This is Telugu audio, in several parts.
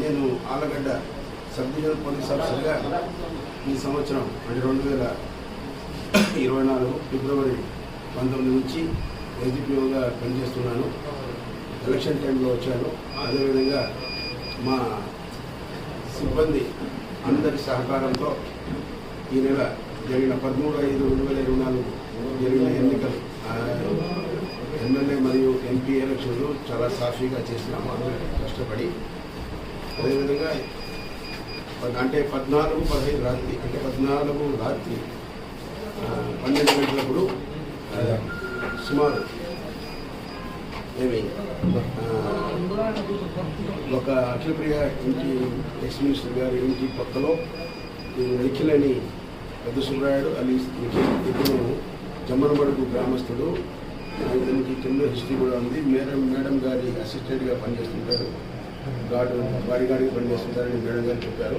నేను ఆలగడ్డ సబ్ డివిజనల్ పోలీస్ ఆఫీసర్గా ఈ సంవత్సరం అంటే రెండు వేల ఇరవై నాలుగు ఫిబ్రవరి పంతొమ్మిది నుంచి ఎస్డిపిఓగా పనిచేస్తున్నాను. ఎలక్షన్ టైంలో వచ్చాను. అదేవిధంగా మా సిబ్బంది అందరి సహకారంతో ఈ నెల జరిగిన పదమూడు ఐదు రెండు వేల ఇరవై నాలుగు జరిగిన ఎన్నికలు ఎమ్మెల్యే మరియు ఎంపీ ఎలక్షన్లు చాలా సాఫీగా చేసినాము. అందరూ కష్టపడి అదేవిధంగా అంటే పద్నాలుగు పదహైదు రాత్రి అంటే పద్నాలుగు రాత్రి పన్నెండు గంటలప్పుడు సుమారు ఏమి ఒక అఖిలప్రియ ఇంటి ఎక్స్ మినిస్టర్ గారి ఇంటి పక్కలో ఈ నిఖిల్ అని పెద్ద సుబ్రాయుడు అలీ నిఖిల్ ఇతను జమ్మనబడుగు గ్రామస్తుడు ఇతనికి హిస్టరీ కూడా ఉంది. మేడం మేడం గారి అసిస్టెంట్గా పనిచేస్తుంటారు గార్డు బాడీ గార్డ్గా పనిచేస్తుంటారని మేడం గారు చెప్పారు.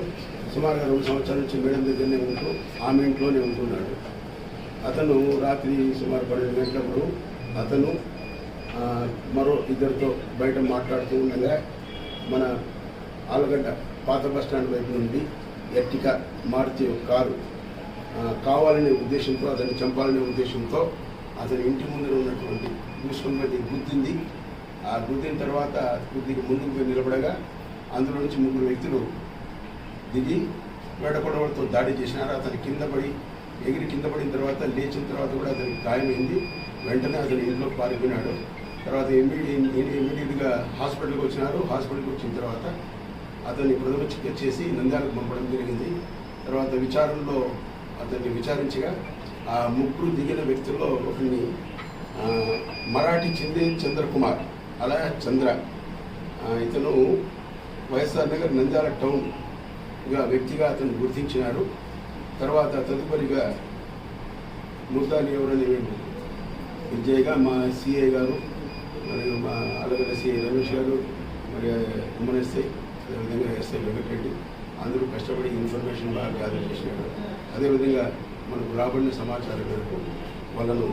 సుమారుగా రెండు సంవత్సరాల నుంచి మేడం దగ్గరనే ఉంటూ ఆమె ఇంట్లోనే ఉంటున్నాడు. అతను రాత్రి సుమారు పన్నెండు గంటలప్పుడు అతను మరో ఇద్దరితో బయట మాట్లాడుతూ ఉండగా మన ఆలగడ్డ పాత బస్ స్టాండ్ వైపు నుండి ఎట్టిక మారుతి ఒక కారు కావాలనే ఉద్దేశంతో అతన్ని చంపాలనే ఉద్దేశంతో అతని ఇంటి ముందర ఉన్నటువంటి భూస్వామి గుర్తింది ఆ గుద్దిన తర్వాత కొద్దిగా ముందుకు పోయి నిలబడగా అందులో నుంచి ముగ్గురు వ్యక్తులు దిగి వేటకొడవలతో దాడి చేసినారు. అతని కింద పడి ఎగిరి కింద పడిన తర్వాత లేచిన తర్వాత కూడా అతనికి గాయమైంది. వెంటనే అతని ఇంట్లో పారిపోయినాడు. తర్వాత ఇమ్మీడియట్ ఇమ్మీడియట్గా హాస్పిటల్కి వచ్చినారు. హాస్పిటల్కి వచ్చిన తర్వాత అతన్ని ప్రథమ చికిత్స చేసి నంద్యాలకు పంపడం జరిగింది. తర్వాత విచారణలో అతన్ని విచారించగా ఆ ముగ్గురు దిగిన వ్యక్తుల్లో ఒకరిని మరాఠీ చెంది చంద్రకుమార్ అలా చంద్ర. ఇతను వైఎస్ఆర్ నగర్ నంద్యాల టౌన్గా వ్యక్తిగా అతను గుర్తించినారు తర్వాత తదుపరిగా ముద్దాని ఎవరని విజయ్గా మా సిఐ గారు మరియు మా అలగల సిఐ రమేష్ గారు మరి ఉమ్మన్ ఎస్ఐ అదేవిధంగా ఎస్ఐ వెంకటరెడ్డి అందరూ కష్టపడి ఇన్ఫర్మేషన్ బాగా గ్యాదర్ చేసినారు. అదేవిధంగా మనకు రాబడిన సమాచారం మేరకు వాళ్ళను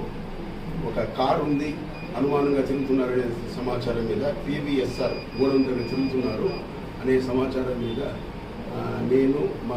ఒక కారు ఉంది అనుమానంగా తిరుగుతున్నారనే సమాచారం మీద పివిఎస్ఆర్ గోడం దగ్గర తిరుగుతున్నారు అనే సమాచారం మీద ఆ, నేను మా